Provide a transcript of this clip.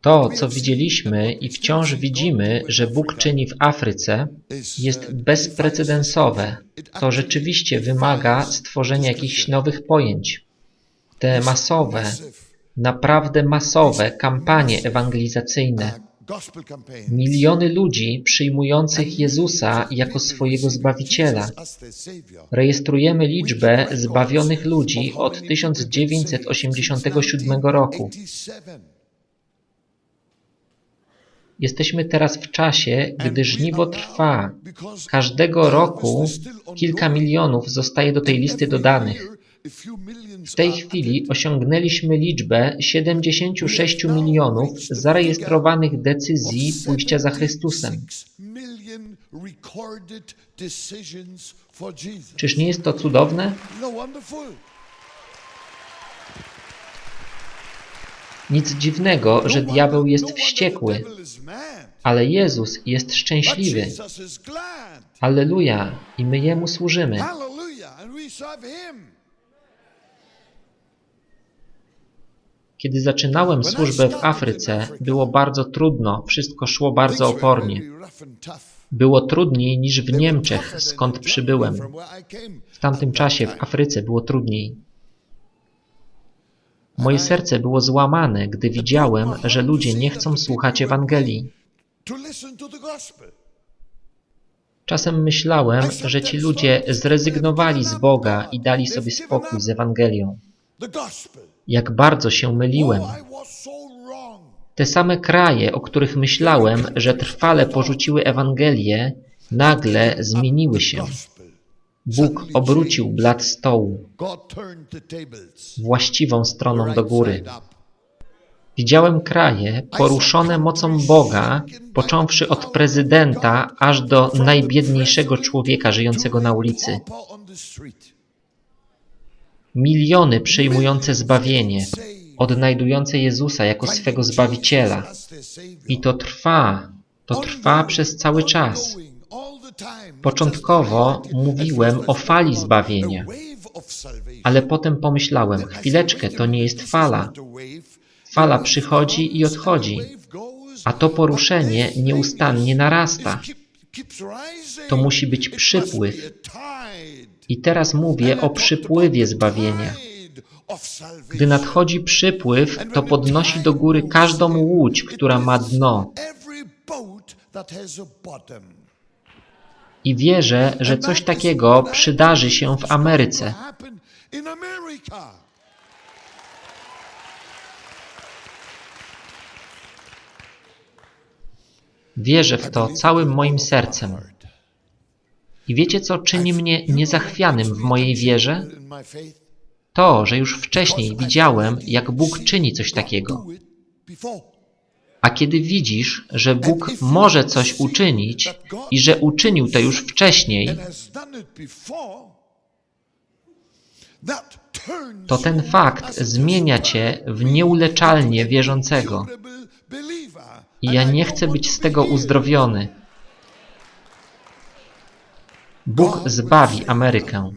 To, co widzieliśmy i wciąż widzimy, że Bóg czyni w Afryce, jest bezprecedensowe. To rzeczywiście wymaga stworzenia jakichś nowych pojęć. Te masowe, naprawdę masowe kampanie ewangelizacyjne, miliony ludzi przyjmujących Jezusa jako swojego Zbawiciela. Rejestrujemy liczbę zbawionych ludzi od 1987 roku. Jesteśmy teraz w czasie, gdy żniwo trwa. Każdego roku kilka milionów zostaje do tej listy dodanych. W tej chwili osiągnęliśmy liczbę 76 milionów zarejestrowanych decyzji pójścia za Chrystusem. Czyż nie jest to cudowne? Nic dziwnego, że diabeł jest wściekły, ale Jezus jest szczęśliwy. Alleluja! I my Jemu służymy. Kiedy zaczynałem służbę w Afryce, było bardzo trudno, wszystko szło bardzo opornie. Było trudniej niż w Niemczech, skąd przybyłem. W tamtym czasie w Afryce było trudniej. Moje serce było złamane, gdy widziałem, że ludzie nie chcą słuchać Ewangelii. Czasem myślałem, że ci ludzie zrezygnowali z Boga i dali sobie spokój z Ewangelią. Jak bardzo się myliłem. Te same kraje, o których myślałem, że trwale porzuciły Ewangelię, nagle zmieniły się. Bóg obrócił blat stołu. Właściwą stroną do góry. Widziałem kraje poruszone mocą Boga, począwszy od prezydenta aż do najbiedniejszego człowieka żyjącego na ulicy. Miliony przyjmujące zbawienie, odnajdujące Jezusa jako swego Zbawiciela. I to trwa, to trwa przez cały czas. Początkowo mówiłem o fali zbawienia, ale potem pomyślałem, chwileczkę, to nie jest fala. Fala przychodzi i odchodzi, a to poruszenie nieustannie narasta. To musi być przypływ. I teraz mówię o przypływie zbawienia. Gdy nadchodzi przypływ, to podnosi do góry każdą łódź, która ma dno. I wierzę, że coś takiego przydarzy się w Ameryce. Wierzę w to całym moim sercem. I wiecie, co czyni mnie niezachwianym w mojej wierze? To, że już wcześniej widziałem, jak Bóg czyni coś takiego. A kiedy widzisz, że Bóg może coś uczynić i że uczynił to już wcześniej, to ten fakt zmienia cię w nieuleczalnie wierzącego. I ja nie chcę być z tego uzdrowiony. Bóg zbawi Amerykę.